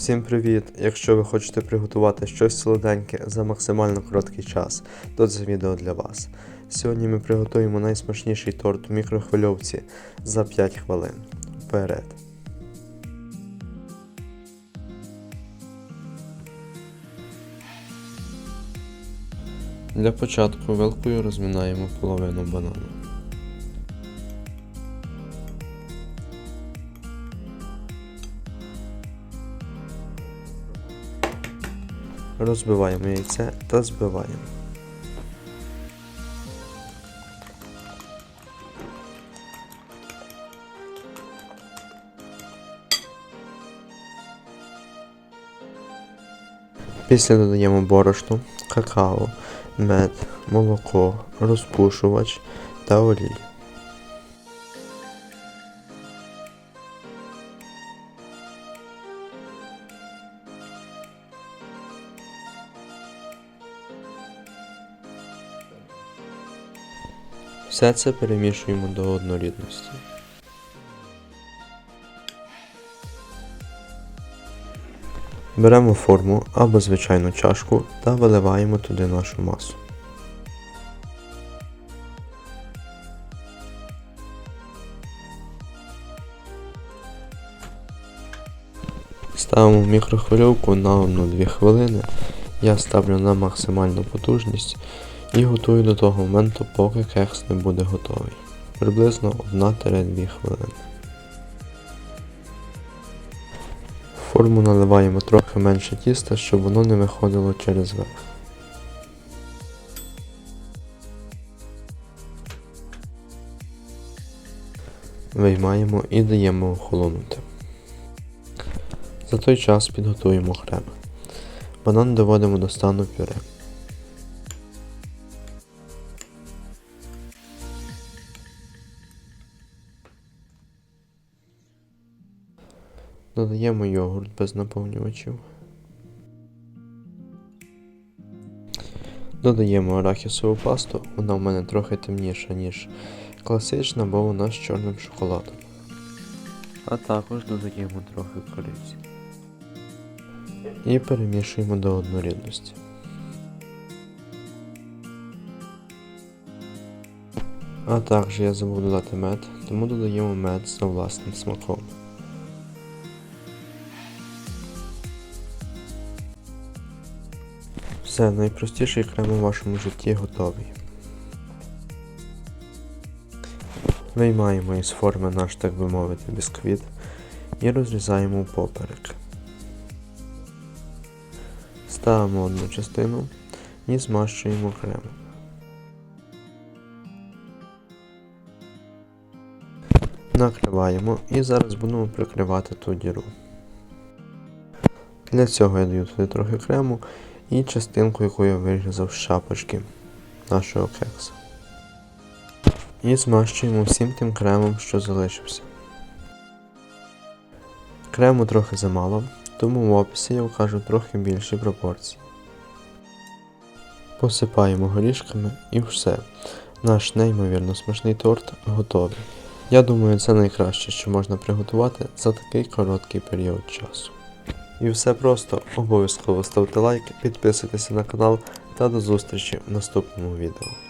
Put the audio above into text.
Всім привіт! Якщо ви хочете приготувати щось солоденьке за максимально короткий час, то це відео для вас. Сьогодні ми приготуємо найсмачніший торт у мікрохвильовці за 5 хвилин. Вперед! Для початку вилкою розмінаємо половину банану. Розбиваємо яйце та збиваємо. Після додаємо борошно, какао, мед, молоко, розпушувач та олію. Все це перемішуємо до однорідності. Беремо форму або звичайну чашку та виливаємо туди нашу масу. Ставимо мікрохвильовку на 1-2 хвилини. Я ставлю на максимальну потужність і готую до того моменту, поки кекс не буде готовий. Приблизно 1-2 хвилини. В форму наливаємо трохи менше тіста, щоб воно не виходило через верх. Виймаємо і даємо охолонути. За той час підготуємо крем. Банан доводимо до стану пюре. Додаємо йогурт без наповнювачів. Додаємо арахісову пасту, вона в мене трохи темніша, ніж класична, бо вона з чорним шоколадом. А також додаємо трохи кориці. І перемішуємо до однорідності. А також я забув додати мед, тому додаємо мед за власним смаком. Все, найпростіший крем у вашому житті готовий. Виймаємо із форми наш, так би мовити, бісквіт і розрізаємо поперек. Ставимо одну частину і змащуємо кремом. Накриваємо і зараз будемо прикривати ту діру. Для цього я даю туди трохи крему і частинку, яку я вирізав з шапочки нашого кекса. І змащуємо всім тим кремом, що залишився. Крему трохи замало, тому в описі я вкажу трохи більші пропорції. Посипаємо горішками і все. Наш неймовірно смачний торт готовий. Я думаю, це найкраще, що можна приготувати за такий короткий період часу. І все просто. Обов'язково ставте лайк, підписуйтесь на канал та до зустрічі в наступному відео.